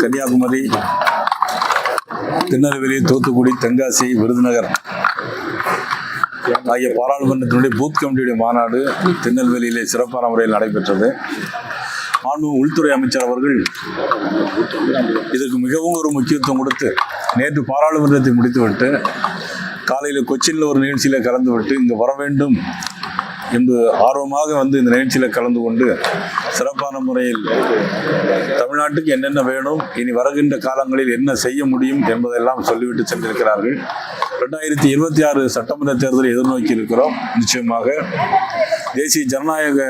கன்னியாகுமரி திருநெல்வேலி தூத்துக்குடி தென்காசி விருதுநகர் ஆகிய பாராளுமன்றத்தினுடைய பூத் கமிட்டியுடைய மாநாடு திருநெல்வேலியிலே சிறப்பான முறையில் நடைபெற்றது. மாண்பு உள்துறை அமைச்சர் அவர்கள் இதற்கு மிகவும் ஒரு முக்கியத்துவம் கொடுத்து நேற்று பாராளுமன்றத்தை முடித்துவிட்டு காலையில் கொச்சினில் ஒரு நிகழ்ச்சியில் கலந்துவிட்டு இங்கே வர வேண்டும் என்று ஆர்வமாக வந்து இந்த நிகழ்ச்சியில் கலந்து கொண்டு சிறப்பான முறையில் தமிழ்நாட்டுக்கு என்னென்ன வேணும் இனி வருகின்ற காலங்களில் என்ன செய்ய முடியும் என்பதெல்லாம் சொல்லிவிட்டு சென்றிருக்கிறார்கள். ரெண்டாயிரத்தி இருபத்தி ஆறு சட்டமன்ற தேர்தலை எதிர்நோக்கி இருக்கிறோம். நிச்சயமாக தேசிய ஜனநாயக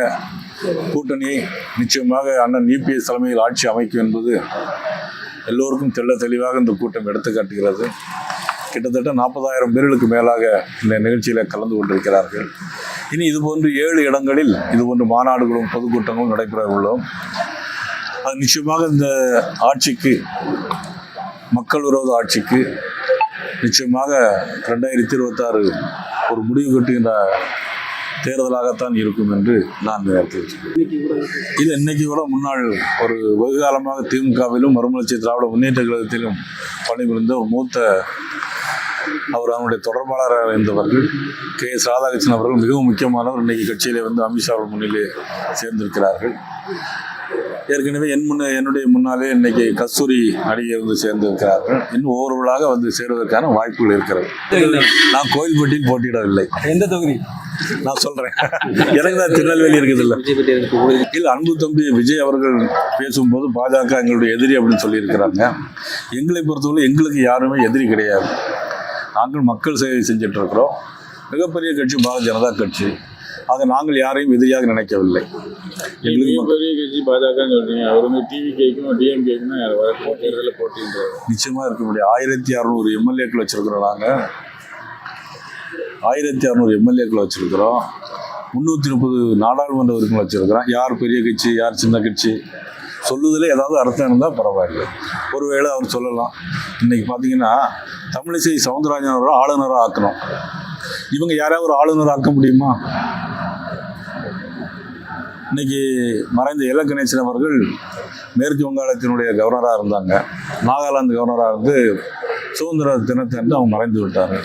கூட்டணி நிச்சயமாக அண்ணன் யூபிஎஸ் தலைமையில் ஆட்சி அமைக்கும் என்பது எல்லோருக்கும் தெள்ள தெளிவாக இந்த கூட்டம் எடுத்து காட்டுகிறது கிட்டத்தட்ட நாற்பதாயிரம் பேர்களுக்கு மேலாக இந்த நிகழ்ச்சியில் கலந்து கொண்டிருக்கிறார்கள். இனி இதுபோன்று ஏழு இடங்களில் இதுபோன்று மாநாடுகளும் பொதுக்கூட்டங்களும் நடைபெற உள்ளோம். அது நிச்சயமாக இந்த ஆட்சிக்கு மக்கள் விரோத ஆட்சிக்கு நிச்சயமாக ரெண்டாயிரத்தி இருபத்தாறு ஒரு முடிவு கட்டுகின்ற தேர்தலாகத்தான் இருக்கும் என்று நான் தெரிவிக்கிறேன் இது இன்னைக்கு கூட முன்னாள் ஒரு வெகு காலமாக திமுகவிலும் மறுமலர்ச்சி திராவிட முன்னேற்ற கழகத்திலும் பணிபுரிந்த ஒரு மூத்த அவர் அவனுடைய தொடர்பாளராக இருந்தவர்கள் கே. எஸ் ராதாகிருஷ்ணன் அவர்கள் மிகவும் முக்கியமானவர். இன்னைக்கு கட்சியிலே வந்து அமித்ஷா அவர்கள் முன்னிலே சேர்ந்திருக்கிறார்கள். ஏற்கனவே என் முன்ன என்னுடைய முன்னாலே இன்னைக்கு கஸ்தூரி அடியை வந்து சேர்ந்திருக்கிறார்கள். இன்னும் ஒவ்வொருவராக வந்து சேருவதற்கான வாய்ப்புகள் இருக்கிறது. நான் கோயில்பட்டியில் போட்டியிடவில்லை. எந்த தொகுதி? நான் சொல்றேன். எனக்கு தான் திருநெல்வேலி இருக்குது இல்ல இல்ல அன்பு தம்பி விஜய் அவர்கள் பேசும்போது பாஜக எங்களுடைய எதிரி அப்படின்னு சொல்லியிருக்கிறாங்க. எங்களை பொறுத்தவரை எங்களுக்கு யாருமே எதிரி கிடையாது. நாங்கள் மக்கள் சேவை செஞ்சுட்டு இருக்கிறோம் மிகப்பெரிய கட்சி பாரதிய ஜனதா கட்சி. ஆக நாங்கள் யாரையும் எதிரியாக நினைக்கவில்லை. எங்களுக்கு பெரிய கட்சி பாஜகன்னு சொல்றீங்க. அவர் வந்து டிவி கேக்கும் டிஎம்கேக்கும் தேர்தலில் போட்டின்றாரு. நிச்சயமா இருக்க முடியும் ஆயிரத்தி அறநூறு எம்எல்ஏக்கள் வச்சிருக்கிறோம் நாங்கள் ஆயிரத்தி அறநூறு எம்எல்ஏக்கள் வச்சிருக்கிறோம். முந்நூற்றி முப்பது நாடாளுமன்ற உறுப்பினர் வச்சிருக்கிறோம். யார் பெரிய கட்சி யார் சின்ன கட்சி சொல்லுதல ஏதாவது அர்த்தம் இருந்தால் பரவாயில்லை. ஒருவேளை அவர் சொல்லலாம். இன்னைக்கு பார்த்தீங்கன்னா தமிழிசை சவுந்தரராஜன் அவர்கள் ஆளுநராக ஆக்கணும். இவங்க யாராவது ஒரு ஆளுநர் ஆக்க முடியுமா? இன்னைக்கு மறைந்த இல கணேசன் அவர்கள் மேற்கு வங்காளத்தினுடைய கவர்னராக இருந்தாங்க. நாகாலாந்து கவர்னராக இருந்து சுதந்திர தினத்தன்று அவங்க மறைந்து விட்டாங்க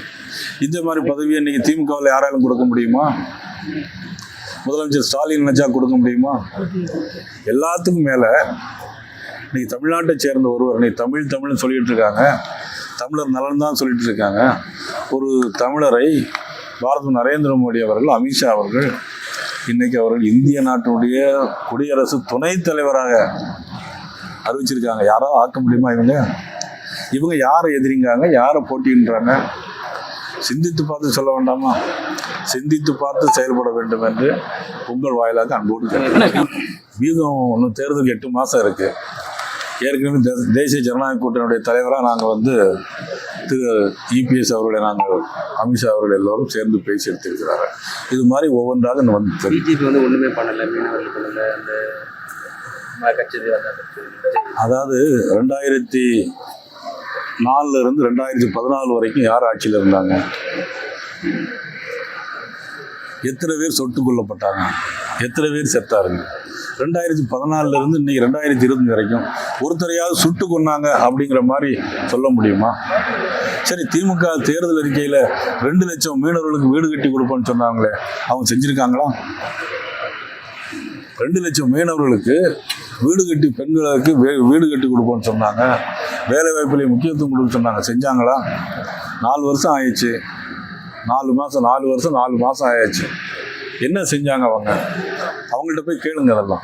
இந்த மாதிரி பதவியை இன்னைக்கு திமுகவில் யாராலும் கொடுக்க முடியுமா? முதலமைச்சர் ஸ்டாலின் நினைச்சா கொடுக்க முடியுமா? எல்லாத்துக்கும் மேலே இன்னைக்கு தமிழ்நாட்டை சேர்ந்த ஒருவர் இன்னைக்கு தமிழ் தமிழ்னு சொல்லிட்டு இருக்காங்க. தமிழர் நலன் தான் சொல்லிட்டு இருக்காங்க. ஒரு தமிழரை பாரத நரேந்திர மோடி அவர்கள் அமித்ஷா அவர்கள் இன்னைக்கு அவர்கள் இந்திய நாட்டினுடைய குடியரசு துணைத் தலைவராக அறிவிச்சிருக்காங்க. யாரோ ஆக்க முடியுமா இவங்க? இவங்க யாரை எதிரிங்காங்க யாரை போட்டின்றாங்க? சிந்தித்து பார்த்து சொல்ல வேண்டாமா? சிந்தித்து பார்த்து செயல்பட வேண்டும் என்று உங்கள் வாயிலாக அன்போடு. வீதம் இன்னும் தேர்தலுக்கு எட்டு மாதம் இருக்கு. ஏற்கனவே தேசிய ஜனநாயக கூட்டணியுடைய தலைவராக நாங்கள் வந்து திரு இபிஎஸ் அவர்களை நாங்கள் அமித்ஷா அவர்கள் எல்லோரும் சேர்ந்து பேசி எடுத்திருக்கிறார்கள் இது மாதிரி ஒவ்வொன்றாக வந்து பிஜேபி வந்து ஒண்ணுமே பண்ணல மீனவர்கள் பண்ணல அந்த. அதாவது ரெண்டாயிரத்தி நாலுல இருந்து ரெண்டாயிரத்தி பதினாலு வரைக்கும் யார் ஆட்சியில் இருந்தாங்க? எத்தனை பேர் சொட்டு கொல்லப்பட்டாங்க? எத்தனை பேர் செத்தாருங்க ரெண்டாயிரத்தி பதினாலுல இருந்து இன்னைக்கு ரெண்டாயிரத்தி இருபத்தஞ்சு வரைக்கும் ஒருத்தரையாவது சுட்டு கொன்னாங்க அப்படிங்கிற மாதிரி சொல்ல முடியுமா? சரி திமுக தேர்தல் அறிக்கையில் ரெண்டு லட்சம் மீனவர்களுக்கு வீடு கட்டி கொடுப்போம்னு சொன்னாங்களே அவங்க செஞ்சுருக்காங்களா? ரெண்டு லட்சம் மீனவர்களுக்கு வீடு கட்டி பெண்களுக்கு வீடு கட்டி கொடுப்போம்னு சொன்னாங்க. வேலை வாய்ப்புலேயே முக்கியத்துவம் கொடுக்க சொன்னாங்க. செஞ்சாங்களா? நாலு வருஷம் ஆயிடுச்சு. நாலு மாதம் நாலு வருஷம் நாலு மாதம் ஆயாச்சு என்ன செஞ்சாங்க அவங்க? அவங்கள்ட்ட போய் கேளுங்க அதெல்லாம்.